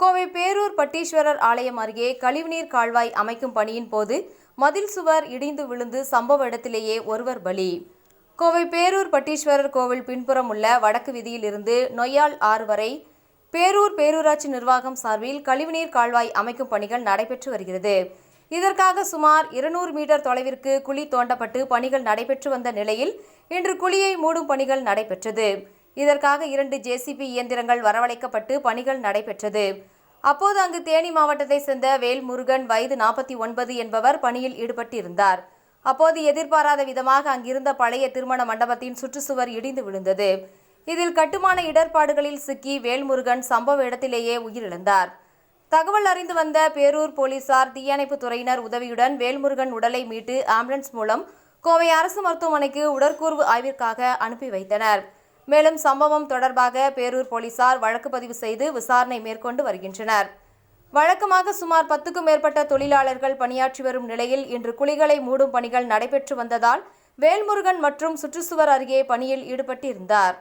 கோவை பேரூர் பட்டீஸ்வரர் ஆலயம் அருகே கழிவுநீர் கால்வாய் அமைக்கும் பணியின் போது மதில் சுவர் இடிந்து விழுந்து சம்பவ இடத்திலேயே ஒருவர் பலி. கோவை பேரூர் பட்டீஸ்வரர் கோவில் பின்புறம் உள்ள வடக்கு வீதியிலிருந்து நொய்யால் ஆறு வரை பேரூர் பேரூராட்சி நிர்வாகம் சார்பில் கழிவுநீர் கால்வாய் அமைக்கும் பணிகள் நடைபெற்று வருகிறது. இதற்காக சுமார் இருநூறு மீட்டர் தொலைவிற்கு குழி தோண்டப்பட்டு பணிகள் நடைபெற்று வந்த நிலையில் இன்று குழியை மூடும் பணிகள் நடைபெற்றது. இதற்காக இரண்டு ஜேசிபி இயந்திரங்கள் வரவழைக்கப்பட்டு பணிகள் நடைபெற்றது. அப்போது அங்கு தேனி மாவட்டத்தை சேர்ந்த வேல்முருகன் வயது நாற்பத்தி ஒன்பது என்பவர் பணியில் ஈடுபட்டிருந்தார். அப்போது எதிர்பாராத விதமாக அங்கிருந்த பழைய திருமண மண்டபத்தின் சுற்றுச்சுவர் இடிந்து விழுந்தது. இதில் கட்டுமான இடர்பாடுகளில் சிக்கி வேல்முருகன் சம்பவ இடத்திலேயே உயிரிழந்தார். தகவல் அறிந்து வந்த பேரூர் போலீசார் தீயணைப்பு துறையினர் உதவியுடன் வேல்முருகன் உடலை மீட்டு ஆம்புலன்ஸ் மூலம் கோவை அரசு மருத்துவமனைக்கு உடற்கூர்வு ஆய்விற்காக அனுப்பி வைத்தனர். மேலும் சம்பவம் தொடர்பாக பேரூர் போலீசார் வழக்கு பதிவு செய்து விசாரணை மேற்கொண்டு வருகின்றனர். வழக்கமாக சுமார் பத்துக்கும் மேற்பட்ட தொழிலாளர்கள் பணியாற்றி வரும் நிலையில் இன்று குழிகளை மூடும் பணிகள் நடைபெற்று வந்ததால் வேல்முருகன் மற்றும் சுற்றுச்சுவர் அருகே பணியில் ஈடுபட்டிருந்தார்.